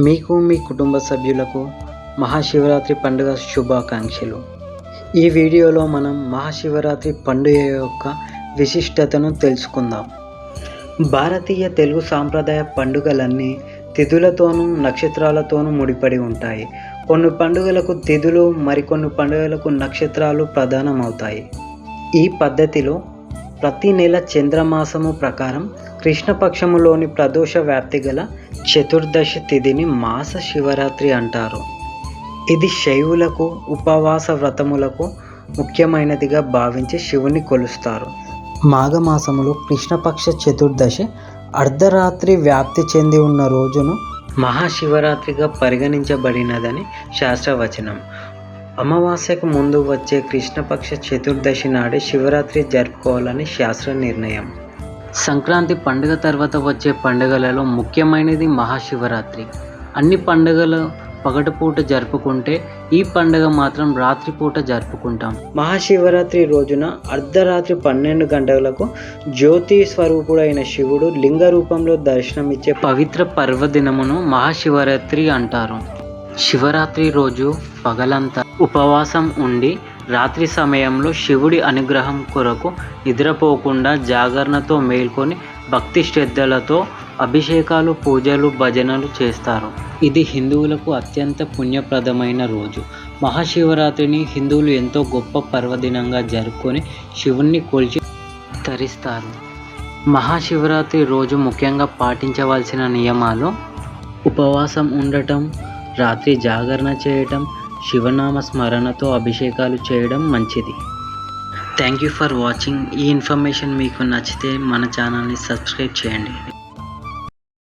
మీకు మీ కుటుంబ సభ్యులకు మహాశివరాత్రి పండుగ శుభాకాంక్షలు. ఈ వీడియోలో మనం మహాశివరాత్రి పండుగ యొక్క విశిష్టతను తెలుసుకుందాం. భారతీయ తెలుగు సాంప్రదాయ పండుగలన్నీ తిథులతోనూ నక్షత్రాలతోనూ ముడిపడి ఉంటాయి. కొన్ని పండుగలకు తిథులు మరికొన్ని పండుగలకు నక్షత్రాలు ప్రధానమవుతాయి. ఈ పద్ధతిలో ప్రతి నెల చంద్రమాసము ప్రకారం కృష్ణపక్షములోని ప్రదోష వ్యాప్తి గల చతుర్దశి తిథిని మాస శివరాత్రి అంటారు. ఇది శైవులకు ఉపవాస వ్రతములకు ముఖ్యమైనదిగా భావించి శివుని కొలుస్తారు. మాఘమాసములో కృష్ణపక్ష చతుర్దశి అర్ధరాత్రి వ్యాప్తి చెంది ఉన్న రోజును మహాశివరాత్రిగా పరిగణించబడినదని శాస్త్రవచనం. అమావాస్యకు ముందు వచ్చే కృష్ణపక్ష చతుర్దశి నాడే శివరాత్రి జరుపుకోవాలని శాస్త్ర నిర్ణయం. సంక్రాంతి పండుగ తర్వాత వచ్చే పండుగలలో ముఖ్యమైనది మహాశివరాత్రి. అన్ని పండుగలు పగటిపూట జరుపుకుంటే ఈ పండుగ మాత్రం రాత్రిపూట జరుపుకుంటాం. మహాశివరాత్రి రోజున అర్ధరాత్రి పన్నెండు గంటలకు జ్యోతి స్వరూపుడైన శివుడు లింగ రూపంలో దర్శనమిచ్చే పవిత్ర పర్వదినమును మహాశివరాత్రి అంటారు. శివరాత్రి రోజు పగలంతా ఉపవాసం ఉండి రాత్రి సమయంలో శివుడి అనుగ్రహం కొరకు నిద్రపోకుండా జాగరణతో మేల్కొని భక్తి శ్రద్ధలతో అభిషేకాలు పూజలు భజనలు చేస్తారు. ఇది హిందువులకు అత్యంత పుణ్యప్రదమైన రోజు. మహాశివరాత్రిని హిందువులు ఎంతో గొప్ప పర్వదినంగా జరుపుకొని శివుణ్ణి కొలిచి తరిస్తారు. మహాశివరాత్రి రోజు ముఖ్యంగా పాటించవలసిన నియమాలు ఉపవాసం ఉండటం రాత్రి జాగరణ చేయటం శివనామ స్మరణతో అభిషేకాలు చేయడం మంచిది. థ్యాంక్ యూ ఫర్ వాచింగ్ ఈ ఇన్ఫర్మేషన్ మీకు నచ్చితే మన ఛానల్ని సబ్స్క్రైబ్ చేయండి.